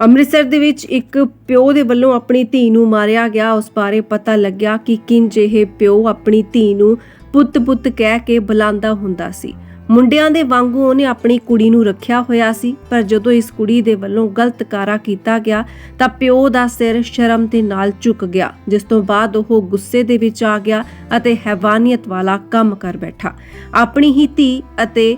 ਅੰਮ੍ਰਿਤਸਰ ਦੇ ਵਿੱਚ ਇੱਕ ਪਿਓ ਦੇ ਵੱਲੋਂ ਆਪਣੀ ਧੀ ਨੂੰ ਮਾਰਿਆ ਗਿਆ। ਉਸ ਬਾਰੇ ਪਤਾ ਲੱਗਿਆ ਕਿ ਕਿੰਜ ਇਹ ਪਿਓ ਆਪਣੀ ਧੀ ਨੂੰ ਪੁੱਤ-ਪੁੱਤ ਕਹਿ ਕੇ ਬੁਲਾਉਂਦਾ ਹੁੰਦਾ ਸੀ। ਮੁੰਡਿਆਂ ਦੇ ਵਾਂਗੂ ਉਹਨੇ ਆਪਣੀ ਕੁੜੀ ਨੂੰ ਰੱਖਿਆ ਹੋਇਆ ਸੀ, ਪਰ ਜਦੋਂ ਇਸ ਕੁੜੀ ਦੇ ਵੱਲੋਂ ਗਲਤ ਕਾਰਾ ਕੀਤਾ ਗਿਆ, ਤਾਂ ਪਿਓ ਦਾ ਸਿਰ ਸ਼ਰਮ ਦੇ ਨਾਲ ਝੁਕ ਗਿਆ, ਜਿਸ ਤੋਂ ਬਾਅਦ ਉਹ ਗੁੱਸੇ ਦੇ ਵਿੱਚ ਆ ਗਿਆ ਅਤੇ ਹੈਵਾਨੀਅਤ ਵਾਲਾ ਕੰਮ ਕਰ ਬੈਠਾ। ਆਪਣੀ ਹੀ ਧੀ ਅਤੇ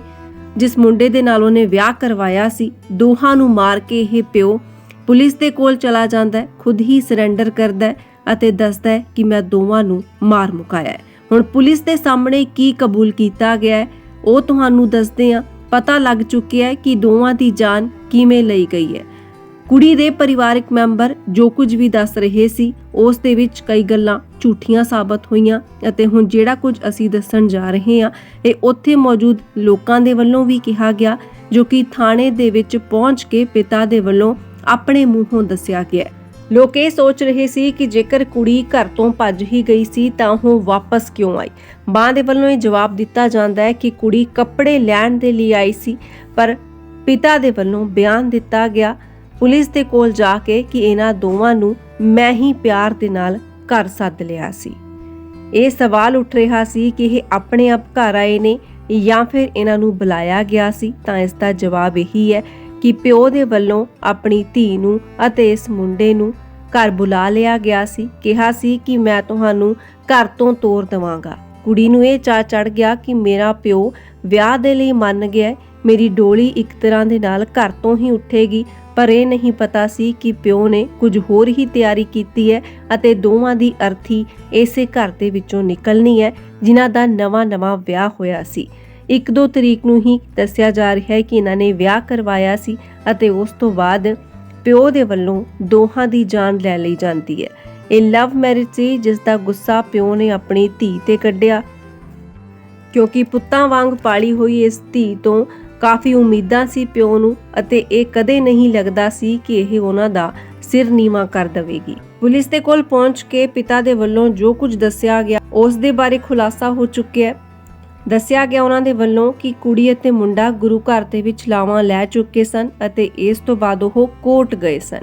ਜਿਸ ਮੁੰਡੇ ਦੇ ਨਾਲ ਉਹਨੇ ਵਿਆਹ ਕਰਵਾਇਆ ਸੀ, ਦੋਹਾਂ ਨੂੰ ਮਾਰ ਕੇ ਇਹ ਪਿਓ ਪੁਲਿਸ ਦੇ ਕੋਲ ਚਲਾ ਜਾਂਦਾ ਹੈ, ਖੁਦ ਹੀ ਸਰੈਂਡਰ ਕਰਦਾ ਹੈ ਅਤੇ ਦੱਸਦਾ ਹੈ ਕਿ ਮੈਂ ਦੋਵਾਂ ਨੂੰ ਮਾਰ ਮੁਕਾਇਆ ਹੈ। ਹੁਣ ਪੁਲਿਸ ਦੇ ਸਾਹਮਣੇ ਕੀ ਕਬੂਲ ਕੀਤਾ ਗਿਆ ਹੈ, ਉਹ ਤੁਹਾਨੂੰ ਦੱਸਦੇ ਹਾਂ। ਪਤਾ ਲੱਗ ਚੁੱਕਿਆ ਹੈ ਕਿ ਦੋਵਾਂ ਦੀ ਜਾਨ ਕਿਵੇਂ ਲਈ ਗਈ ਹੈ। ਕੁੜੀ ਦੇ ਪਰਿਵਾਰਕ ਮੈਂਬਰ ਜੋ ਕੁਝ ਵੀ ਦੱਸ ਰਹੇ ਸੀ, ਉਸ ਦੇ ਵਿੱਚ ਕਈ ਗੱਲਾਂ ਝੂਠੀਆਂ ਸਾਬਤ ਹੋਈਆਂ ਅਤੇ ਹੁਣ ਜਿਹੜਾ ਕੁਝ ਅਸੀਂ ਦੱਸਣ ਜਾ ਰਹੇ ਹਾਂ, ਇਹ ਉੱਥੇ ਮੌਜੂਦ ਲੋਕਾਂ ਦੇ ਵੱਲੋਂ ਵੀ ਕਿਹਾ ਗਿਆ ਜੋ ਕਿ ਥਾਣੇ ਦੇ ਵਿੱਚ ਪਹੁੰਚ ਕੇ ਪਿਤਾ ਦੇ ਵੱਲੋਂ ਆਪਣੇ ਮੂੰਹੋਂ ਦੱਸਿਆ ਗਿਆ। ਲੋਕ ਇਹ ਸੋਚ ਰਹੇ ਸੀ ਕਿ ਜੇਕਰ ਕੁੜੀ ਘਰ ਤੋਂ ਭੱਜ ਹੀ ਗਈ ਸੀ ਤਾਂ ਉਹ ਵਾਪਸ ਕਿਉਂ ਆਈ? ਮਾਂ ਦੇ ਵੱਲੋਂ ਇਹ ਜਵਾਬ ਦਿੱਤਾ ਜਾਂਦਾ ਹੈ ਕਿ ਕੁੜੀ ਕੱਪੜੇ ਲੈਣ ਦੇ ਲਈ ਆਈ ਸੀ, ਪਰ ਪਿਤਾ ਦੇ ਵੱਲੋਂ ਬਿਆਨ ਦਿੱਤਾ ਗਿਆ। ਪੁਲਿਸ ਦੇ ਕੋਲ ਜਾ ਕੇ ਕਿ ਇਹਨਾਂ ਦੋਵਾਂ ਨੂੰ ਮੈਂ ਹੀ ਪਿਆਰ ਦੇ ਨਾਲ ਘਰ ਸੱਦ ਲਿਆ ਸੀ। ਇਹ ਸਵਾਲ ਉੱਠ ਰਿਹਾ ਸੀ ਕਿ ਇਹ ਆਪਣੇ ਆਪ ਘਰ ਆਏ ਨੇ ਜਾਂ ਫਿਰ ਇਹਨਾਂ ਨੂੰ ਬੁਲਾਇਆ ਗਿਆ ਸੀ ਤਾਂ ਇਸ ਦਾ ਜਵਾਬ ਇਹੀ ਹੈ ਕਿ ਪਿਓ ਦੇ ਵੱਲੋਂ ਆਪਣੀ ਧੀ ਨੂੰ ਅਤੇ ਇਸ ਮੁੰਡੇ ਨੂੰ ਘਰ ਬੁਲਾ ਲਿਆ ਗਿਆ ਸੀ। ਕਿਹਾ ਸੀ ਕਿ ਮੈਂ ਤੁਹਾਨੂੰ ਘਰ ਤੋਂ ਤੋਰ ਦਵਾਂਗਾ। ਕੁੜੀ ਨੂੰ ਇਹ ਚਾ ਚੜ ਗਿਆ ਕਿ ਮੇਰਾ ਪਿਓ ਵਿਆਹ ਦੇ ਲਈ ਮੰਨ ਗਿਆ ਮੇਰੀ ਡੋਲੀ ਇੱਕ ਤਰ੍ਹਾਂ ਦੇ ਨਾਲ ਘਰ ਤੋਂ ਹੀ ਉੱਠੇਗੀ। ਪਰ ਇਹ ਨਹੀਂ ਪਤਾ ਸੀ ਕਿ ਪਿਓ ਨੇ ਕੁਝ ਹੋਰ ਹੀ ਤਿਆਰੀ ਕੀਤੀ ਹੈ ਅਤੇ ਦੋਵਾਂ ਦੀ ਅਰਥੀ ਇਸੇ ਘਰ ਦੇ ਵਿੱਚੋਂ ਨਿਕਲਣੀ ਹੈ, ਜਿਨ੍ਹਾਂ ਦਾ ਨਵਾਂ-ਨਵਾਂ ਵਿਆਹ ਹੋਇਆ ਸੀ। ਇੱਕ ਦੋ ਤਰੀਕ ਨੂੰ ਹੀ ਦੱਸਿਆ ਜਾ ਰਿਹਾ ਹੈ ਕਿ ਇਹਨਾਂ ਨੇ ਵਿਆਹ ਕਰਵਾਇਆ ਸੀ ਅਤੇ ਉਸ ਤੋਂ ਬਾਅਦ ਪਿਓ ਦੇ ਵੱਲੋਂ ਦੋਹਾਂ ਦੀ ਜਾਨ ਲੈ ਲਈ ਜਾਂਦੀ ਹੈ। ਇਹ ਲਵ ਮੈਰਿਜ ਸੀ, ਜਿਸ ਦਾ ਗੁੱਸਾ ਪਿਓ ਨੇ ਆਪਣੀ ਧੀ ਤੇ ਕੱਢਿਆ। ਕਿਉਂਕਿ ਪੁੱਤਾਂ ਵਾਂਗ ਪਾਲੀ ਹੋਈ ਇਸ ਧੀ ਤੋਂ ਕਾਫੀ ਉਮੀਦਾਂ ਸੀ ਪਿਓ ਨੂੰ ਅਤੇ ਇਹ ਕਦੇ ਨਹੀਂ ਲੱਗਦਾ ਸੀ ਕਿ ਇਹ ਉਹਨਾਂ ਦਾ ਸਿਰ ਨੀਵਾ ਕਰ ਦੇਵੇਗੀ। ਪੁਲਿਸ ਦੇ ਕੋਲ ਪਹੁੰਚ ਕੇ ਪਿਤਾ ਦੇ ਵੱਲੋਂ ਜੋ ਕੁਝ ਦੱਸਿਆ ਗਿਆ, ਉਸ ਦੇ ਬਾਰੇ ਖੁਲਾਸਾ ਹੋ ਚੁੱਕਿਆ ਹੈ। ਦੱਸਿਆ ਗਿਆ ਉਹਨਾਂ ਦੇ ਵੱਲੋਂ ਕਿ ਕੁੜੀ ਅਤੇ ਮੁੰਡਾ ਗੁਰੂ ਘਰ ਦੇ ਵਿੱਚ ਲਾਵਾਂ ਲੈ ਚੁੱਕੇ ਸਨ ਅਤੇ ਇਸ ਤੋਂ ਬਾਅਦ ਉਹ ਕੋਟ ਗਏ ਸਨ।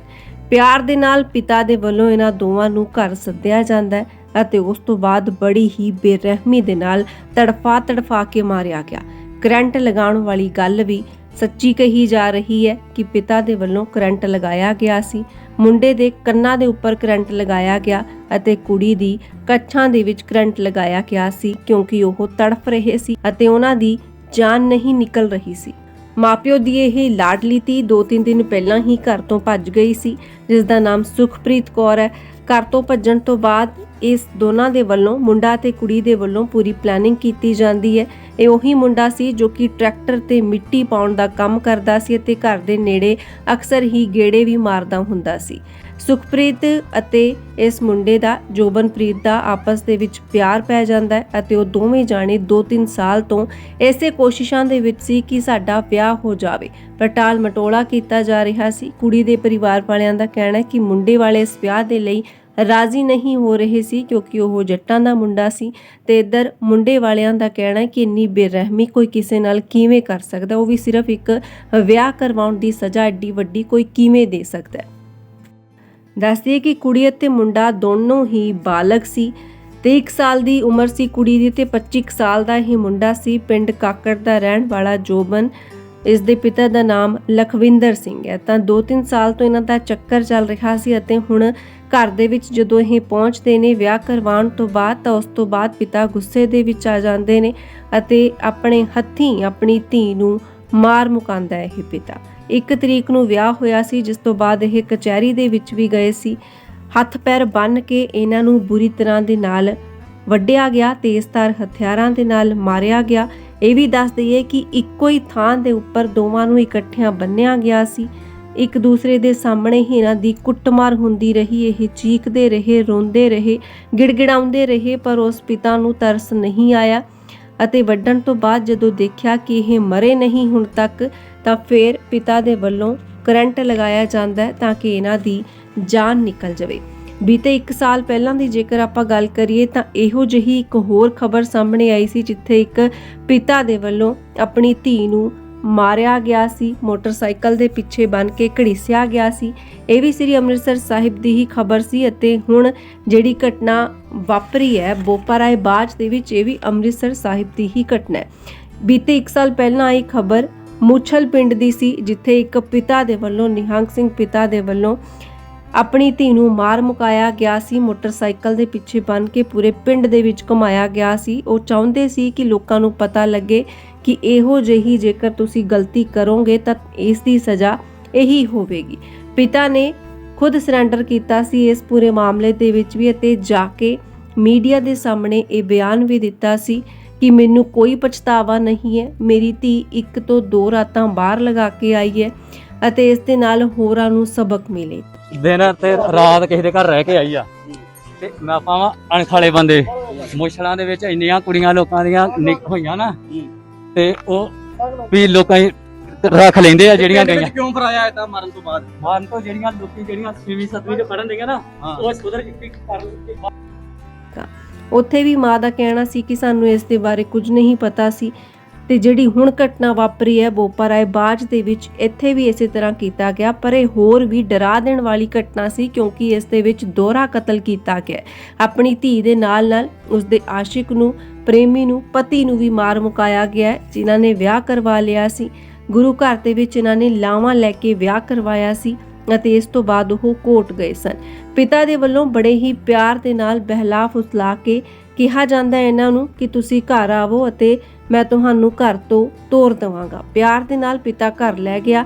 ਪਿਆਰ ਦੇ ਨਾਲ ਪਿਤਾ ਦੇ ਵੱਲੋਂ ਇਹਨਾਂ ਦੋਵਾਂ ਨੂੰ ਘਰ ਸੱਦਿਆ ਜਾਂਦਾ ਹੈ ਅਤੇ ਉਸ ਤੋਂ ਬਾਅਦ ਬੜੀ ਹੀ ਬੇਰਹਿਮੀ ਦੇ ਨਾਲ ਤੜਫਾ ਤੜਫਾ ਕੇ ਮਾਰਿਆ ਗਿਆ। ਕਰੰਟ ਲਗਾਉਣ ਵਾਲੀ ਗੱਲ ਵੀ ਸੱਚੀ ਕਹੀ ਜਾ ਰਹੀ ਹੈ ਕਿ ਪਿਤਾ ਦੇ ਵੱਲੋਂ ਕਰੰਟ ਲਗਾਇਆ ਗਿਆ ਸੀ, ਮੁੰਡੇ ਦੇ ਕੰਨਾਂ ਦੇ ਉੱਪਰ ਕਰੰਟ ਲਗਾਇਆ ਗਿਆ ਅਤੇ ਕੁੜੀ ਦੀ ਕੱਛਾਂ ਦੇ ਵਿੱਚ ਕਰੰਟ ਲਗਾਇਆ ਗਿਆ ਸੀ ਕਿਉਂਕਿ ਉਹ ਤੜਫ ਰਹੇ ਸੀ ਅਤੇ ਉਹਨਾਂ ਦੀ ਜਾਨ ਨਹੀਂ ਨਿਕਲ ਰਹੀ ਸੀ। ਮਾਪਿਓ ਦੀ ਇਹ ਲਾਡਲੀ ਧੀ ਦੋ ਤਿੰਨ ਦਿਨ ਪਹਿਲਾਂ ਹੀ ਘਰ ਤੋਂ ਭੱਜ ਗਈ ਸੀ ਜਿਸ ਦਾ ਨਾਮ ਸੁਖਪ੍ਰੀਤ ਕੌਰ ਹੈ। ਘਰ ਤੋਂ ਭੱਜਣ ਤੋਂ ਬਾਅਦ ਇਸ ਦੋਨਾਂ ਦੇ ਵੱਲੋਂ, ਮੁੰਡਾ ਤੇ ਕੁੜੀ ਦੇ ਵੱਲੋਂ ਪੂਰੀ ਪਲੈਨਿੰਗ ਕੀਤੀ ਜਾਂਦੀ ਹੈ। ਇਹ ਉਹੀ ਮੁੰਡਾ ਸੀ ਜੋ ਕਿ ਟਰੈਕਟਰ ਤੇ ਮਿੱਟੀ ਪਾਉਣ ਦਾ ਕੰਮ ਕਰਦਾ ਸੀ ਅਤੇ ਘਰ ਦੇ ਨੇੜੇ ਅਕਸਰ ਹੀ ਗੇੜੇ ਵੀ ਮਾਰਦਾ ਹੁੰਦਾ ਸੀ। ਸੁਖਪ੍ਰੀਤ ਅਤੇ ਇਸ ਮੁੰਡੇ ਦਾ, ਜੋਬਨਪ੍ਰੀਤ ਦਾ ਆਪਸ ਦੇ ਵਿੱਚ ਪਿਆਰ ਪੈ ਜਾਂਦਾ ਹੈ ਅਤੇ ਉਹ ਦੋਵੇਂ ਜਾਣੇ 2-3 ਸਾਲ ਤੋਂ ਐਸੇ ਕੋਸ਼ਿਸ਼ਾਂ ਦੇ ਵਿੱਚ ਸੀ ਕਿ ਸਾਡਾ ਵਿਆਹ ਹੋ ਜਾਵੇ। ਪਰ ਟਾਲ ਮਟੋਲਾ ਕੀਤਾ ਜਾ ਰਿਹਾ ਸੀ। ਕੁੜੀ ਦੇ ਪਰਿਵਾਰ ਵਾਲਿਆਂ ਦਾ ਕਹਿਣਾ ਹੈ ਕਿ ਮੁੰਡੇ ਵਾਲੇ ਇਸ ਵਿਆਹ ਦੇ ਲਈ ਰਾਜ਼ੀ ਨਹੀਂ ਹੋ ਰਹੇ ਸੀ ਕਿਉਂਕਿ ਉਹ ਜੱਟਾਂ ਦਾ ਮੁੰਡਾ ਸੀ ਤੇ ਇੱਧਰ ਮੁੰਡੇ ਵਾਲਿਆਂ ਦਾ ਕਹਿਣਾ ਹੈ ਕਿ ਇੰਨੀ ਬੇਰਹਿਮੀ ਕੋਈ ਕਿਸੇ ਨਾਲ ਕਿਵੇਂ ਕਰ ਸਕਦਾ, ਉਹ ਵੀ ਸਿਰਫ ਇੱਕ ਵਿਆਹ ਕਰਵਾਉਣ ਦੀ ਸਜ਼ਾ ਐਡੀ ਵੱਡੀ ਕੋਈ ਕਿਵੇਂ ਦੇ ਸਕਦਾ ਹੈ। ਦੱਸਦੀ ਕਿ ਕੁੜੀ ਅਤੇ ਮੁੰਡਾ ਦੋਨੋਂ ਹੀ ਬਾਲਗ ਸੀ ਤੇ 1 ਸਾਲ ਦੀ ਉਮਰ ਸੀ ਕੁੜੀ ਦੀ ਤੇ 25 ਕੁ ਸਾਲ ਦਾ ਹੀ ਮੁੰਡਾ ਸੀ। ਪਿੰਡ ਕਾਕੜ ਦਾ ਰਹਿਣ ਵਾਲਾ ਜੋਬਨ, ਇਸ ਦੇ ਪਿਤਾ ਦਾ ਨਾਮ ਲਖਵਿੰਦਰ ਸਿੰਘ ਹੈ। ਤਾਂ 2-3 ਸਾਲ ਤੋਂ ਇਹਨਾਂ ਦਾ ਚੱਕਰ ਚੱਲ ਰਿਹਾ ਸੀ ਅਤੇ ਹੁਣ ਘਰ ਦੇ ਵਿੱਚ ਜਦੋਂ ਇਹ ਪਹੁੰਚਦੇ ਨੇ, ਵਿਆਹ ਕਰਵਾਉਣ ਤੋਂ ਬਾਅਦ ਤਾਂ ਉਸ ਤੋਂ ਬਾਅਦ ਪਿਤਾ ਗੁੱਸੇ ਦੇ ਵਿੱਚ ਆ ਜਾਂਦੇ ਨੇ ਅਤੇ ਆਪਣੇ ਹੱਥੀਂ ਆਪਣੀ ਧੀ ਨੂੰ ਮਾਰ ਮੁਕਾਉਂਦਾ ਹੈ ਇਹ ਪਿਤਾ। ਇੱਕ ਤਰੀਕ ਨੂੰ ਵਿਆਹ ਹੋਇਆ ਸੀ, ਜਿਸ ਤੋਂ ਬਾਅਦ ਇਹ ਕਚਹਿਰੀ ਦੇ ਵਿੱਚ ਵੀ ਗਏ ਸੀ। ਹੱਥ ਪੈਰ ਬੰਨ ਕੇ ਇਹਨਾਂ ਨੂੰ ਬੁਰੀ ਤਰ੍ਹਾਂ ਦੇ ਨਾਲ ਵੱਢਿਆ ਗਿਆ, ਤੇਜ਼ਧਾਰ ਹਥਿਆਰਾਂ ਦੇ ਨਾਲ ਮਾਰਿਆ ਗਿਆ। ਇਹ ਵੀ ਦੱਸ ਦਈਏ ਕਿ ਇੱਕੋ ਹੀ ਥਾਂ ਦੇ ਉੱਪਰ ਦੋਵਾਂ ਨੂੰ ਇਕੱਠਿਆਂ ਬੰਨਿਆ ਗਿਆ ਸੀ। ਇੱਕ ਦੂਸਰੇ ਦੇ ਸਾਹਮਣੇ ਹੀ ਇਹਨਾਂ ਦੀ ਕੁੱਟਮਾਰ ਹੁੰਦੀ ਰਹੀ, ਇਹ ਚੀਕਦੇ ਰਹੇ, ਰੋਂਦੇ ਰਹੇ, ਗਿੜਗਿੜਾਉਂਦੇ ਰਹੇ, ਪਰ ਉਸ ਪਿਤਾ ਨੂੰ ਤਰਸ ਨਹੀਂ ਆਇਆ ਅਤੇ ਵੱਢਣ ਤੋਂ ਬਾਅਦ ਜਦੋਂ ਦੇਖਿਆ ਕਿ ਇਹ ਮਰੇ ਨਹੀਂ ਹੁਣ ਤੱਕ, ਤਾਂ ਫਿਰ ਪਿਤਾ ਦੇ ਵੱਲੋਂ ਕਰੰਟ ਲਗਾਇਆ ਜਾਂਦਾ ਹੈ ਤਾਂ ਕਿ ਇਹਨਾਂ ਦੀ ਜਾਨ ਨਿਕਲ ਜਾਵੇ। ਬੀਤੇ 1 ਸਾਲ ਪਹਿਲਾਂ ਦੀ ਜੇਕਰ ਆਪਾਂ ਗੱਲ ਕਰੀਏ ਤਾਂ ਇਹੋ ਜਿਹੀ ਇੱਕ ਹੋਰ ਖਬਰ ਸਾਹਮਣੇ ਆਈ ਸੀ, ਜਿੱਥੇ ਇੱਕ ਪਿਤਾ ਦੇ ਵੱਲੋਂ ਆਪਣੀ ਧੀ ਨੂੰ ਮਾਰਿਆ ਗਿਆ ਸੀ, ਮੋਟਰਸਾਈਕਲ ਦੇ ਪਿੱਛੇ ਬੰਨ ਕੇ ਘੜੀਸਿਆ ਗਿਆ ਸੀ। ਇਹ ਵੀ ਸ੍ਰੀ ਅੰਮ੍ਰਿਤਸਰ ਸਾਹਿਬ ਦੀ ਹੀ ਖਬਰ ਸੀ ਅਤੇ ਹੁਣ ਜਿਹੜੀ ਘਟਨਾ ਵਾਪਰੀ ਹੈ, ਬੋਪਾਰਾਏ ਬਾਜ ਦੇ ਵਿੱਚ ਇਹ ਵੀ ਅੰਮ੍ਰਿਤਸਰ ਸਾਹਿਬ ਦੀ ਹੀ ਘਟਨਾ ਹੈ। ਬੀਤੇ 1 ਸਾਲ ਪਹਿਲਾਂ ਆਈ ਖਬਰ ਮੁਛਲ ਪਿੰਡ ਦੀ ਸੀ, ਜਿੱਥੇ ਇੱਕ ਪਿਤਾ ਦੇ ਵੱਲੋਂ, ਨਿਹੰਗ ਸਿੰਘ ਪਿਤਾ ਦੇ ਵੱਲੋਂ ਆਪਣੀ ਧੀ ਨੂੰ ਮਾਰ ਮੁਕਾਇਆ ਗਿਆ ਸੀ, ਮੋਟਰਸਾਈਕਲ ਦੇ ਪਿੱਛੇ ਬੰਨ ਕੇ ਪੂਰੇ ਪਿੰਡ ਦੇ ਵਿੱਚ ਘੁਮਾਇਆ ਗਿਆ ਸੀ। ਉਹ ਚਾਹੁੰਦੇ ਸੀ ਕਿ ਲੋਕਾਂ ਨੂੰ ਪਤਾ ਲੱਗੇ ਕਿ ਇਹੋ ਜਿਹੀ ਜੇਕਰ ਤੁਸੀਂ ਗਲਤੀ ਕਰੋਗੇ ਤਾਂ ਇਸ ਦੀ ਸਜ਼ਾ ਇਹੀ ਹੋਵੇਗੀ। ਪਿਤਾ ਨੇ ਖੁਦ ਸਰੈਂਡਰ ਕੀਤਾ ਸੀ ਇਸ ਪੂਰੇ ਮਾਮਲੇ ਦੇ ਵਿੱਚ ਵੀ ਅਤੇ ਜਾ ਕੇ ਮੀਡੀਆ ਦੇ ਸਾਹਮਣੇ ਇਹ ਬਿਆਨ ਵੀ ਦਿੱਤਾ ਸੀ ਕਿ ਮੈਨੂੰ ਕੋਈ ਪਛਤਾਵਾ ਨਹੀਂ ਹੈ, ਮੇਰੀ ਧੀ ਇੱਕ ਤੋਂ ਦੋ ਰਾਤਾਂ ਬਾਹਰ ਲਗਾ ਕੇ ਆਈ ਹੈ ਅਤੇ ਇਸ ਦੇ ਨਾਲ ਹੋਰਾਂ ਨੂੰ ਸਬਕ ਮਿਲੇ। ਦਿਨ ਤੇ ਰਾਤ ਕਿਸੇ ਦੇ ਘਰ ਰਹਿ ਕੇ ਆਈ ਆ। ਤੇ ਮੈਂ ਪਾਵਾਂ ਅਣਖਾਲੇ ਬੰਦੇ ਮੁਸ਼ਲਾਂ ਦੇ ਵਿੱਚ ਇੰਨੀਆਂ ਕੁੜੀਆਂ ਲੋਕਾਂ ਦੀਆਂ ਨਿਕ ਹੋਈਆਂ ਨਾ ਤੇ ਉਹ ਵੀ ਲੋਕਾਂ ਹੀ ਰੱਖ ਲੈਂਦੇ ਆ ਜਿਹੜੀਆਂ ਗਈਆਂ। ਕਿਉਂ ਕਰਾਇਆ ਇਹ ਤਾਂ ਮਰਨ ਤੋਂ ਬਾਅਦ? ਮਨ ਤੋਂ ਜਿਹੜੀਆਂ ਲੋਕੀ ਜਿਹੜੀਆਂ 6ਵੀਂ 7ਵੀਂ ਚ ਪੜਨ ਦੀਆਂ ਨਾ ਉਹ ਸੁਧਰ ਕੇ ਕਰ ਕੇ ਉੱਥੇ ਵੀ ਮਾਂ ਦਾ ਕਹਿਣਾ ਸੀ ਕਿ ਸਾਨੂੰ ਇਸ ਦੇ ਬਾਰੇ ਕੁਝ ਨਹੀਂ ਪਤਾ ਸੀ। ਤੇ ਜਿਹੜੀ ਹੁਣ ਘਟਨਾ ਵਾਪਰੀ ਹੈ ਬੋਪਾਰਾਏ ਬਾਜ ਦੇ ਵਿੱਚ, ਇੱਥੇ ਵੀ ਇਸੇ ਤਰ੍ਹਾਂ ਕੀਤਾ ਗਿਆ, ਪਰ ਇਹ ਹੋਰ ਵੀ ਡਰਾ ਦੇਣ ਵਾਲੀ ਘਟਨਾ ਸੀ ਕਿਉਂਕਿ ਇਸ ਦੇ ਵਿੱਚ ਦੋਹਰਾ ਕਤਲ ਕੀਤਾ ਗਿਆ ਆਪਣੀ ਧੀ ਦੇ ਨਾਲ ਨਾਲ ਉਸ ਦੇ ਆਸ਼ਿਕ ਨੂੰ, ਪ੍ਰੇਮੀ ਨੂੰ, ਪਤੀ ਨੂੰ ਵੀ ਮਾਰ ਮੁਕਾਇਆ ਗਿਆ ਜਿਨ੍ਹਾਂ ਨੇ ਵਿਆਹ ਕਰਵਾ ਲਿਆ ਸੀ। ਗੁਰੂ ਘਰ ਦੇ ਵਿੱਚ ਇਹਨਾਂ ਨੇ ਲਾਵਾਂ ਲੈ ਕੇ ਵਿਆਹ ਕਰਵਾਇਆ ਸੀ ਅਤੇ ਇਸ ਤੋਂ ਬਾਅਦ ਉਹ ਕੋਟ ਗਏ ਸਨ। ਪਿਤਾ ਦੇ ਵੱਲੋਂ ਬੜੇ ਹੀ ਪਿਆਰ ਦੇ ਨਾਲ ਬਹਿਲਾ ਫੁਸਲਾ ਕੇ ਕਿਹਾ ਜਾਂਦਾ ਇਹਨਾਂ ਨੂੰ ਕਿ ਤੁਸੀਂ ਘਰ ਆਵੋ ਅਤੇ ਮੈਂ ਤੁਹਾਨੂੰ ਘਰ ਤੋਂ ਤੋਰ ਦਵਾਂਗਾ। ਪਿਆਰ ਦੇ ਨਾਲ ਪਿਤਾ ਘਰ ਲੈ ਗਿਆ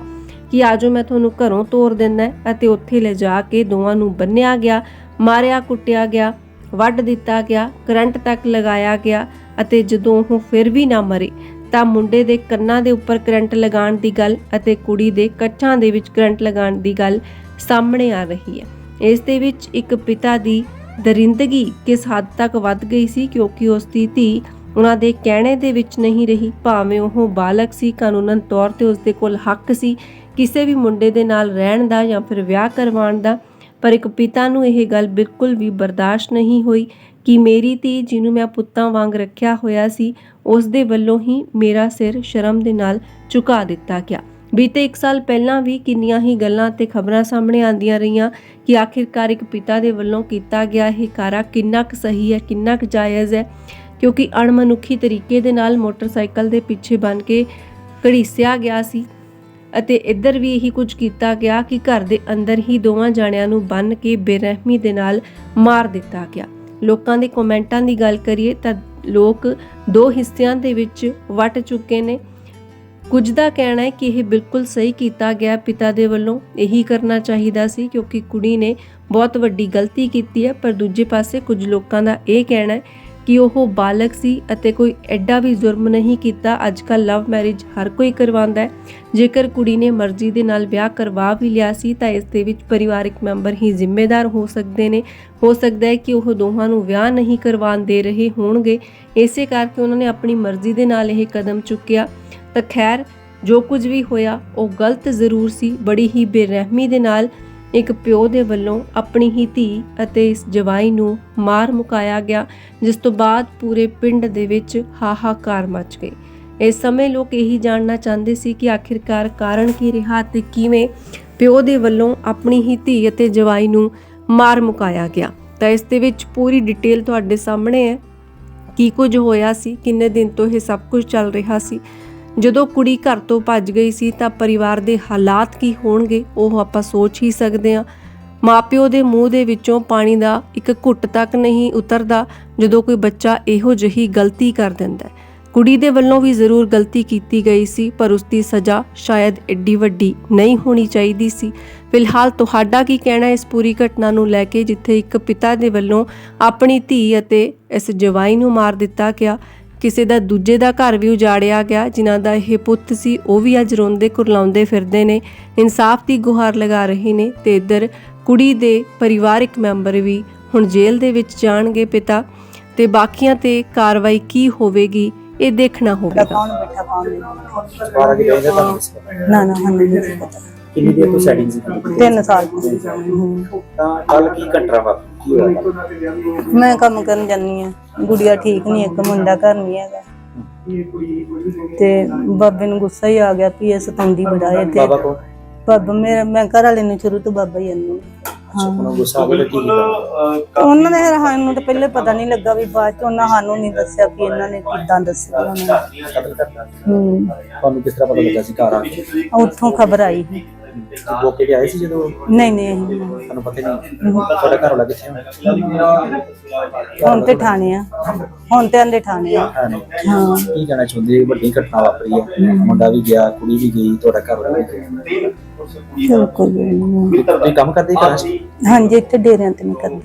ਕਿ ਆਜੋ ਮੈਂ ਤੁਹਾਨੂੰ ਘਰੋਂ ਤੋਰ ਦਿੰਦਾ ਅਤੇ ਉੱਥੇ ਲੈ ਜਾ ਕੇ ਦੋਵਾਂ ਨੂੰ ਬੰਨਿਆ ਗਿਆ, ਮਾਰਿਆ, ਕੁੱਟਿਆ ਗਿਆ, ਵੱਢ ਦਿੱਤਾ ਗਿਆ, ਕਰੰਟ ਤੱਕ ਲਗਾਇਆ ਗਿਆ ਅਤੇ ਜਦੋਂ ਉਹ ਫਿਰ ਵੀ ਨਾ ਮਰੇ, ਤਾਂ ਮੁੰਡੇ ਦੇ ਕੰਨਾਂ ਦੇ ਉੱਪਰ ਕਰੰਟ ਲਗਾਉਣ ਦੀ ਗੱਲ ਅਤੇ ਕੁੜੀ ਦੇ ਕੱਛਾਂ ਦੇ ਵਿੱਚ ਕਰੰਟ ਲਗਾਉਣ ਦੀ ਗੱਲ ਸਾਹਮਣੇ ਆ ਰਹੀ ਹੈ। ਇਸ ਦੇ ਵਿੱਚ ਇੱਕ ਪਿਤਾ ਦੀ ਦਰਿੰਦਗੀ ਕਿਸ ਹੱਦ ਤੱਕ ਵੱਧ ਗਈ ਸੀ ਕਿਉਂਕਿ ਉਸ ਦੀ ਧੀ ਉਹਨਾਂ ਦੇ ਕਹਿਣੇ ਦੇ ਵਿੱਚ ਨਹੀਂ ਰਹੀ, ਭਾਵੇਂ ਉਹ ਬਾਲਕ ਸੀ, ਕਾਨੂੰਨਨ ਤੌਰ ਤੇ ਉਸ ਦੇ ਕੋਲ ਹੱਕ ਸੀ, ਕਿਸੇ ਵੀ ਮੁੰਡੇ ਦੇ ਨਾਲ ਰਹਿਣ ਦਾ ਜਾਂ ਫਿਰ ਵਿਆਹ ਕਰਵਾਉਣ ਦਾ, ਪਰ ਇੱਕ ਪਿਤਾ ਨੂੰ ਇਹ ਗੱਲ ਬਿਲਕੁਲ ਵੀ ਬਰਦਾਸ਼ਤ ਨਹੀਂ ਹੋਈ ਕਿ ਮੇਰੀ ਧੀ ਜਿਹਨੂੰ ਮੈਂ ਪੁੱਤਾਂ ਵਾਂਗ ਰੱਖਿਆ ਹੋਇਆ ਸੀ ਉਸ ਦੇ ਵੱਲੋਂ ਹੀ ਮੇਰਾ ਸਿਰ ਸ਼ਰਮ ਦੇ ਨਾਲ ਝੁਕਾ ਦਿੱਤਾ ਗਿਆ। ਬੀਤੇ 1 ਸਾਲ ਪਹਿਲਾਂ ਵੀ ਕਿੰਨੀਆਂ ਹੀ ਗੱਲਾਂ ਤੇ ਖਬਰਾਂ ਸਾਹਮਣੇ ਆਉਂਦੀਆਂ ਰਹੀਆਂ ਕਿ ਆਖਿਰਕਾਰ ਇੱਕ ਪਿਤਾ ਦੇ ਵੱਲੋਂ ਕੀਤਾ ਗਿਆ ਇਹ ਕਾਰਾ ਕਿੰਨਾ ਕੁ ਸਹੀ ਹੈ, ਕਿੰਨਾ ਕੁ ਜਾਇਜ਼ ਹੈ। ਕਿਉਂਕਿ ਅਣਮਨੁੱਖੀ ਤਰੀਕੇ ਦੇ ਨਾਲ ਮੋਟਰਸਾਈਕਲ ਦੇ ਪਿੱਛੇ ਬੰਨ ਕੇ ਘੜੀਸਿਆ ਗਿਆ ਸੀ ਅਤੇ ਇੱਧਰ ਵੀ ਇਹੀ ਕੁਝ ਕੀਤਾ ਗਿਆ ਕਿ ਘਰ ਦੇ ਅੰਦਰ ਹੀ ਦੋਵਾਂ ਜਾਣਿਆਂ ਨੂੰ ਬੰਨ ਕੇ ਬੇਰਹਿਮੀ ਦੇ ਨਾਲ ਮਾਰ ਦਿੱਤਾ ਗਿਆ। ਲੋਕਾਂ ਦੇ ਕਮੈਂਟਾਂ ਦੀ ਗੱਲ ਕਰੀਏ ਤਾਂ ਲੋਕ ਦੋ ਹਿੱਸਿਆਂ ਦੇ ਵਿੱਚ ਵਟ ਚੁੱਕੇ ਨੇ। ਕੁਝ ਦਾ ਕਹਿਣਾ ਹੈ ਕਿ ਇਹ ਬਿਲਕੁਲ ਸਹੀ ਕੀਤਾ ਗਿਆ। ਪਿਤਾ ਦੇ ਵੱਲੋਂ ਇਹੀ ਕਰਨਾ ਚਾਹੀਦਾ ਸੀ ਕਿਉਂਕਿ ਕੁੜੀ ਨੇ ਬਹੁਤ ਵੱਡੀ ਗਲਤੀ ਕੀਤੀ ਹੈ। ਪਰ ਦੂਜੇ ਪਾਸੇ ਕੁਝ ਲੋਕਾਂ ਦਾ ਇਹ ਕਹਿਣਾ ਹੈ ਕਿ ਉਹ ਬਾਲਕ ਸੀ ਅਤੇ ਕੋਈ ਐਡਾ ਵੀ ਜ਼ੁਰਮ ਨਹੀਂ ਕੀਤਾ। ਅੱਜ ਕੱਲ ਲਵ ਮੈਰਿਜ ਹਰ ਕੋਈ ਕਰਵਾਉਂਦਾ ਹੈ। ਜੇਕਰ ਕੁੜੀ ਨੇ ਮਰਜ਼ੀ ਦੇ ਨਾਲ ਵਿਆਹ ਕਰਵਾ ਵੀ ਲਿਆ ਸੀ, ਤਾਂ ਇਸ ਦੇ ਵਿੱਚ ਪਰਿਵਾਰਕ ਮੈਂਬਰ ਹੀ ਜ਼ਿੰਮੇਦਾਰ ਹੋ ਸਕਦੇ ਨੇ। ਹੋ ਸਕਦਾ ਹੈ ਕਿ ਉਹ ਦੋਹਾਂ ਨੂੰ ਵਿਆਹ ਨਹੀਂ ਕਰਵਾਉਣ ਦੇ ਰਹੇ ਹੋਣਗੇ। ਇਸੇ ਕਰਕੇ ਉਹਨਾਂ ਨੇ ਆਪਣੀ ਮਰਜ਼ੀ ਦੇ ਨਾਲ ਇਹ ਕਦਮ ਚੁੱਕਿਆ। ਤਾਂ ਖੈਰ, ਜੋ ਕੁਝ ਵੀ ਹੋਇਆ, ਉਹ ਗਲਤ ਜ਼ਰੂਰ ਸੀ। ਬੜੀ ਹੀ ਬੇਰਹਿਮੀ ਦੇ ਨਾਲ ਇੱਕ ਪਿਓ ਦੇ ਵੱਲੋਂ ਆਪਣੀ ਹੀ ਧੀ ਅਤੇ ਇਸ ਜਵਾਈ ਨੂੰ ਮਾਰ ਮੁਕਾਇਆ ਗਿਆ, ਜਿਸ ਤੋਂ ਬਾਅਦ ਪੂਰੇ ਪਿੰਡ ਦੇ ਵਿੱਚ ਹਾਹਾਕਾਰ ਮਚ ਗਈ ਇਸ ਸਮੇਂ ਲੋਕ ਇਹੀ ਜਾਣਨਾ ਚਾਹੁੰਦੇ ਸੀ ਕਿ ਆਖਿਰਕਾਰ ਕਾਰਨ ਕੀ ਰਿਹਾ ਤੇ ਕਿਵੇਂ ਪਿਓ ਦੇ ਵੱਲੋਂ ਆਪਣੀ ਹੀ ਧੀ ਅਤੇ ਜਵਾਈ ਨੂੰ ਮਾਰ ਮੁਕਾਇਆ ਗਿਆ। ਤਾਂ ਇਸ ਦੇ ਵਿੱਚ ਪੂਰੀ ਡਿਟੇਲ ਤੁਹਾਡੇ ਸਾਹਮਣੇ ਹੈ। ਕੀ ਕੁਝ ਹੋਇਆ ਸੀ? ਕਿੰਨੇ ਦਿਨ ਤੋਂ ਇਹ ਸਭ ਕੁਝ ਚੱਲ ਰਿਹਾ ਸੀ? ਜਦੋਂ ਕੁੜੀ ਘਰ ਤੋਂ ਭੱਜ ਗਈ ਸੀ ਤਾਂ ਪਰਿਵਾਰ ਦੇ ਹਾਲਾਤ ਕੀ ਹੋਣਗੇ, ਉਹ ਆਪਾਂ ਸੋਚ ਹੀ ਸਕਦੇ ਹਾਂ। ਮਾਪਿਓ ਦੇ ਮੂੰਹ ਦੇ ਵਿੱਚੋਂ ਪਾਣੀ ਦਾ ਇੱਕ ਘੁੱਟ ਤੱਕ ਨਹੀਂ ਉਤਰਦਾ, ਜਦੋਂ ਕੋਈ ਬੱਚਾ ਇਹੋ ਜਿਹੀ ਗਲਤੀ ਕਰ ਦਿੰਦਾ ਹੈ। ਕੁੜੀ ਦੇ ਵੱਲੋਂ ਵੀ ਜ਼ਰੂਰ ਗਲਤੀ ਕੀਤੀ ਗਈ ਸੀ, ਪਰ ਉਸ ਦੀ ਸਜ਼ਾ ਸ਼ਾਇਦ ਐਡੀ ਵੱਡੀ ਨਹੀਂ ਹੋਣੀ ਚਾਹੀਦੀ ਸੀ। ਫਿਲਹਾਲ ਤੁਹਾਡਾ ਕੀ ਕਹਿਣਾ ਇਸ ਪੂਰੀ ਘਟਨਾ ਨੂੰ ਲੈ ਕੇ, ਜਿੱਥੇ ਇੱਕ ਪਿਤਾ ਦੇ ਵੱਲੋਂ ਆਪਣੀ ਧੀ ਅਤੇ ਇਸ ਜਵਾਈ ਨੂੰ ਮਾਰ ਦਿੱਤਾ ਗਿਆ? ਕਿਸੇ ਦਾ ਦੂਜੇ ਦਾ ਘਰ ਵੀ ਉਜਾੜਿਆ ਗਿਆ ਜਿਨ੍ਹਾਂ ਦਾ ਇਹ ਪੁੱਤ ਸੀ ਉਹ ਵੀ ਅੱਜ ਰੋਂਦੇ ਕੁਰਲਾਉਂਦੇ ਫਿਰਦੇ ਨੇ ਇਨਸਾਫ ਦੀ ਗੁਹਾਰ ਲਗਾ ਰਹੇ ਨੇ ਤੇ ਇੱਧਰ ਕੁੜੀ ਦੇ ਪਰਿਵਾਰਕ ਮੈਂਬਰ ਵੀ ਹੁਣ ਜੇਲ੍ਹ ਦੇ ਵਿੱਚ ਜਾਣਗੇ ਪਿਤਾ ਤੇ ਬਾਕੀਆਂ ਤੇ ਕਾਰਵਾਈ ਕੀ ਹੋਵੇਗੀ ਇਹ ਦੇਖਣਾ ਹੋਵੇਗਾ। ਕੌਣ ਬੈਠਾ ਕੌਣ ਨਹੀਂ। ਨਾ ਨਾ ਸਾਨੂੰ ਨਹੀਂ ਪਤਾ। ਕਿੰਨੀ ਦੇਰ ਤੋਂ ਸੈਟਿੰਗ ਸੀ? ਤਿੰਨ ਸਾਲ ਹਮ। ਤਾਂ ਕੱਲ ਕੀ ਘਟਨਾ ਵਾਪਰੀ? ਕੀ ਹੋਇਆ ਮੈਂ ਕੰਮ ਕਰਨ ਜਾਂਦੀ ਆ ਗੁੜੀਆ ਠੀਕ ਨਹੀਂ ਇੱਕ ਮੁੰਡਾ ਘਰ ਨਹੀਂ ਹੈਗਾ। ਤੇ ਬਾਬੇ ਨੂੰ ਗੁੱਸਾ ਹੀ ਆ ਗਿਆ ਵੀ ਇਹ ਸਤਾਉਂਦੀ ਬੜਾ ਹੈ ਤੇ ਬਾਬਾ ਕੋ ਬਾਬਾ ਮੇਰਾ ਮੈਂ ਘਰ ਵਾਲੇ ਨੂੰ ਸ਼ੁਰੂ ਤੋਂ ਬਾਬਾ ਹੀ ਇਹਨੂੰ ਉਹਨੂੰ ਗੁੱਸਾ ਆ ਗਿਆ ਕੀ ਕੀਤਾ ਉਹਨਾਂ ਨੇ ਸਾਨੂੰ ਤਾਂ ਪਹਿਲੇ ਪਤਾ ਨਹੀਂ ਲੱਗਾ ਵੀ ਬਾਅਦ ਚ ਉਹਨਾਂ ਸਾਨੂੰ ਨਹੀਂ ਦੱਸਿਆ ਕਿ ਇਹਨਾਂ ਨੇ ਕਿੱਦਾਂ ਦੱਸਿਆ ਉਹਨਾਂ ਨੇ। ਕਤਲ ਕਰਨਾ ਹੂੰ। ਤੁਹਾਨੂੰ ਕਿਸ ਤਰ੍ਹਾਂ ਪਤਾ ਲੱਗਾ ਸੀ ਘਰ ਆ ਕੇ? ਉੱਥੋਂ ਖਬਰ ਆਈ ਸੀ। ਤੁਸੀਂ ਮੌਕੇ ਤੇ ਆਏ ਸੀ ਜਦੋਂ? ਨਹੀਂ ਨਹੀਂ ਤੁਹਾਨੂੰ ਪਤਾ ਹੀ ਨਹੀਂ ਤੁਹਾਡਾ ਘਰ ਵਾਲਾ ਕਿੱਥੇ ਹੈ ਹੁਣ ਤੇ ਠਾਣੇ ਆ। ਹੁਣ ਤੇ ਆਂਦੇ ਠਾਣੇ ਆ। ਹਾਂ ਨਹੀਂ। ਹਾਂ। ਕੀ ਕਹਿਣਾ ਚਾਹੁੰਦੇ? ਵੱਡੀ ਘਟਨਾ ਵਾਪਰੀ ਹੈ ਮੁੰਡਾ ਵੀ ਗਿਆ ਕੁੜੀ ਵੀ ਗਈ ਤੁਹਾਡਾ ਘਰ ਵਾਲਾ ਵੀ ਗਿਆ। ਚਲੋ ਕੋਈ ਗੱਲ ਨਹੀਂ ਤੁਸੀਂ ਕੰਮ ਕਰਦੇ ਘਰਾਂ 'ਚ ਹਾਂਜੀ ਇੱਥੇ ਡੇਰਿਆਂ ਤੇ ਨਹੀਂ ਕਰਦੀ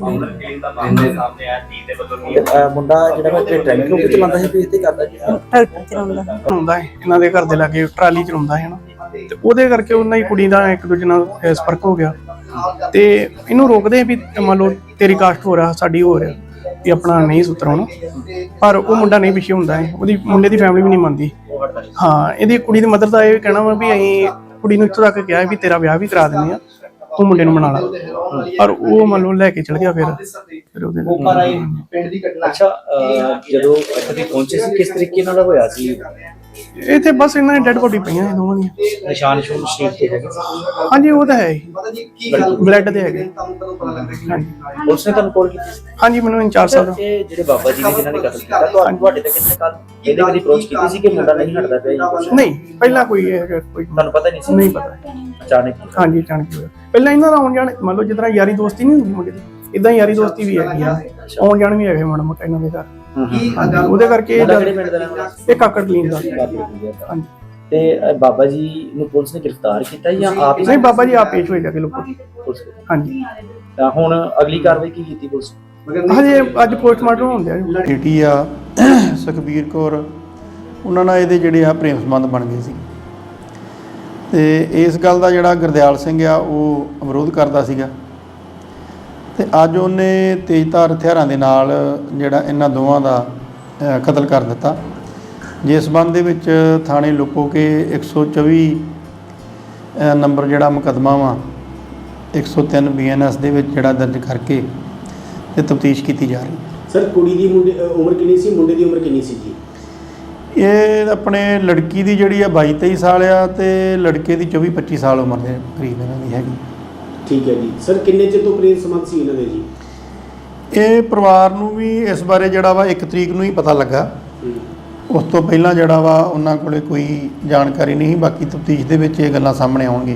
ਤੇ, ਅਹ, ਮੁੰਡਾ ਜਿਹੜਾ ਵਾ ਤੇ ਡਰਾਈਵਿੰਗ ਨੂੰ ਚਲਾਉਂਦਾ ਸੀ ਤੇ ਇੱਥੇ ਕਰਦਾ ਜੀ ਟਰੈਕਟਰ ਚਲਾਉਂਦਾ। ਚਲਾਉਂਦਾ ਹੈ ਇਹਨਾਂ ਦੇ ਘਰ ਦੇ ਲਾਗੇ ਟਰਾਲੀ ਚਲਾਉਂਦਾ ਹੈ ਨਾ। ਤੇ ਉਹਦੇ ਕਰਕੇ ਉਹਨਾਂ ਦੀ ਕੁੜੀ ਦਾ ਇੱਕ ਦੂਜੇ ਨਾਲ ਅਹ, ਸੰਪਰਕ ਹੋ ਗਿਆ। ਤੇ ਇਹਨੂੰ ਰੋਕਦੇ ਵੀ ਮੰਨ ਲਓ ਤੇਰੀ ਕਾਸਟ ਹੋ ਰਿਹਾ ਸਾਡੀ ਹੋ ਰਿਹਾ ਵੀ ਆਪਣਾ ਨਹੀਂ ਸੁਤਰ ਹੋਣਾ ਪਰ ਉਹ ਮੁੰਡਾ ਨਹੀਂ ਪਿੱਛੇ ਹੁੰਦਾ ਹੈ ਉਹਦੀ ਮੁੰਡੇ ਦੀ ਫੈਮਿਲੀ ਵੀ ਨਹੀਂ ਮੰਨਦੀ। ਹਾਂ ਇਹਦੀ ਕੁੜੀ ਦੀ ਮਦਰ ਦਾ ਇਹ ਕਹਿਣਾ ਵਾ ਵੀ ਅਸੀਂ ਕੁੜੀ ਨੂੰ ਇੱਥੋਂ ਤੱਕ ਕਿਹਾ ਵੀ ਤੇਰਾ ਵਿਆਹ ਵੀ ਕਰਾ ਦਿੰਦੇ ਆ ਤੂੰ ਮੁੰਡੇ ਨੂੰ ਮਨਾ ਲਾ। ਪਰ ਉਹ ਮੰਨ ਲਓ ਲੈ ਕੇ ਚਲ ਗਿਆ ਫਿਰ ਫਿਰ ਉਹਦੇ ਅੱਛਾ ਅਹ, ਜਦੋਂ ਇੱਥੇ ਪਹੁੰਚੇ ਸੀ ਕਿਸ ਤਰੀਕੇ ਨਾਲ ਹੋਇਆ ਸੀ? ਇੱਥੇ ਬਸ ਇਹਨਾਂ ਦੀ ਡੈਡ ਬੋਡੀ ਪਈਆਂ ਇਹ ਦੋਵਾਂ ਦੀਆਂ। ਨਿਸ਼ਾਨ ਸ਼ੂਨ ਸ਼ਰੀਰ ਤੇ ਹੈਗੇ? ਹਾਂਜੀ ਉਹ ਤਾਂ ਹੈ ਹੀ। ਬਲੱਡ ਦੇ ਹੈਗੇ। ਹਾਂਜੀ। ਪੁਲਿਸ ਨੇ ਤੁਹਾਨੂੰ ਕਾਲ ਕੀਤੀ ਸੀ? ਹਾਂਜੀ ਮੈਨੂੰ ਇੰਚਾਰਜ ਸਾਹਿਬ ਦਾ। ਇਹ ਜਿਹੜੇ ਬਾਬਾ ਜੀ ਨੇ ਜਿਨ੍ਹਾਂ ਨੇ ਕਤਲ ਕੀਤਾ ਤੁਹਾਨੂੰ ਤੁਹਾਡੇ ਤੇ ਕਿੰਨੇ ਕੱਲ ਇਹਦੇ ਕਦੀ ਅਪਰੋਚ ਕੀਤੀ ਸੀ ਕਿ ਮੁੰਡਾ ਨਹੀਂ ਹਟਦਾ ਪਿਆ ਜਾਂ? ਕੁਛ? ਨਹੀਂ ਪਹਿਲਾਂ ਕੋਈ ਇਹ ਕੋਈ ਤੁਹਾਨੂੰ ਪਤਾ ਨਹੀਂ ਸੀ? ਨਹੀਂ ਪਤਾ। ਅਚਾਨਕ ਹੀ। ਹਾਂਜੀ ਅਚਾਨਕ ਹੋਇਆ। ਪਹਿਲਾਂ ਇਹਨਾਂ ਦਾ ਆਉਣ ਜਾਣ ਮੰਨ ਲਓ ਜਿੱਦਾਂ ਯਾਰੀ ਦੋਸਤੀ ਨਹੀਂ ਹੁੰਦੀ ਮੁੰਡੇ ਦੀ ਇਦਾਂ ਯਾਰੀ ਦੋਸਤੀ ਵੀ ਹੈਗੀ ਆ। ਆਉਣ ਜਾਣ ਵੀ ਹੈਗੇ ਮਾੜਾ ਮੋਟਾ ਇਹਨਾਂ ਦੇ ਘਰ। ਹਾਂਜੀ। ਉਹਦੇ ਕਰਕੇ ਇਹ ਮੁੰਡਾ ਕਿਹੜੇ ਪਿੰਡ ਦਾ ਰਹਿਣ ਵਾਲਾ ਸੀ? ਇਹ ਕਾਕੜ ਕਲੀਨ ਦਾ। ਹਾਂਜੀ। ਤੇ ਬਾਬਾ ਜੀ ਨੂੰ ਪੁਲਿਸ ਨੇ ਗ੍ਰਿਫਤਾਰ ਕੀਤਾ ਜਾਂ ਆਪ ਹੀ ਨਹੀਂ ਬਾਬਾ ਜੀ ਆਪ ਪੇਸ਼ ਹੋਏ ਜਾ ਕੇ ਲੋਕੋ ਪੁਲਿਸ? ਹਾਂਜੀ। ਤਾਂ ਹੁਣ ਅਗਲੀ ਕਾਰਵਾਈ ਕੀ ਕੀਤੀ ਪੁਲਿਸ? ਨੇ? ਹਜੇ ਅੱਜ ਪੋਸਟਮਾਰਟਮ ਹੁੰਦੇ ਆ ਜੀ। ਬੇਟੀ ਆ ਸੁਖਬੀਰ ਕੌਰ। ਉਹਨਾਂ ਨਾਲ ਇਹਦੇ ਜਿਹੜੇ ਆ ਪ੍ਰੇਮ ਸੰਬੰਧ ਬਣ ਗਏ ਸੀ। ਤੇ ਇਸ ਗੱਲ ਦਾ ਜਿਹੜਾ ਗੁਰਦਿਆਲ ਸਿੰਘ ਆ ਉਹ ਵਿਰੋਧ ਕਰਦਾ ਸੀਗਾ। ਤੇ ਅੱਜ ਉਹਨੇ ਤੇਜ਼ਧਾਰ ਹਥਿਆਰਾਂ ਦੇ ਨਾਲ ਜਿਹੜਾ ਇਹਨਾਂ ਦੋਵਾਂ ਦਾ ਕਤਲ ਕਰ ਦਿੱਤਾ। ਜਿਸ ਸੰਬੰਧ ਦੇ ਵਿੱਚ ਥਾਣੇ ਲੋਕੋਕੇ 124 ਅ, ਨੰਬਰ ਜਿਹੜਾ ਮੁਕੱਦਮਾ ਵਾ 103 ਬੀਐਨਐਸ ਦੇ ਵਿੱਚ ਜਿਹੜਾ ਦਰਜ ਕਰਕੇ ਤੇ ਤਫਤੀਸ਼ ਕੀਤੀ ਜਾ ਰਹੀ ਸਰ ਕੁੜੀ ਦੀ ਮੁੰਡੇ ਉਮਰ ਕਿੰਨੀ ਸੀ? ਮੁੰਡੇ ਦੀ ਉਮਰ ਕਿੰਨੀ ਸੀ ਜੀ? ਇਹ ਆਪਣੇ ਲੜਕੀ ਦੀ ਜਿਹੜੀ ਆ 22 23 ਸਾਲ ਆ ਤੇ ਲੜਕੇ ਦੀ 24 25 ਸਾਲ ਉਮਰ ਦੇ ਕਰੀਬ ਇਹਨਾਂ ਦੀ ਹੈਗੀ। ਠੀਕ ਹੈ ਜੀ। ਸਰ ਕਿੰਨੇ ਚਿਰ ਤੋਂ ਪ੍ਰੇਮ ਸੰਬੰਧ ਸੀ ਇਹਨਾਂ ਦੇ ਜੀ? ਇਹ ਪਰਿਵਾਰ ਨੂੰ ਵੀ ਇਸ ਬਾਰੇ ਜਿਹੜਾ ਵਾ ਇੱਕ ਤਰੀਕ ਨੂੰ ਹੀ ਪਤਾ ਲੱਗਾ। ਉਸ ਤੋਂ ਪਹਿਲਾਂ ਜਿਹੜਾ ਵਾ ਉਹਨਾਂ ਕੋਲੇ ਕੋਈ ਜਾਣਕਾਰੀ ਨਹੀਂ। ਬਾਕੀ ਤਫਤੀਸ਼ ਦੇ ਵਿੱਚ ਇਹ ਗੱਲਾਂ ਸਾਹਮਣੇ ਆਉਣਗੇ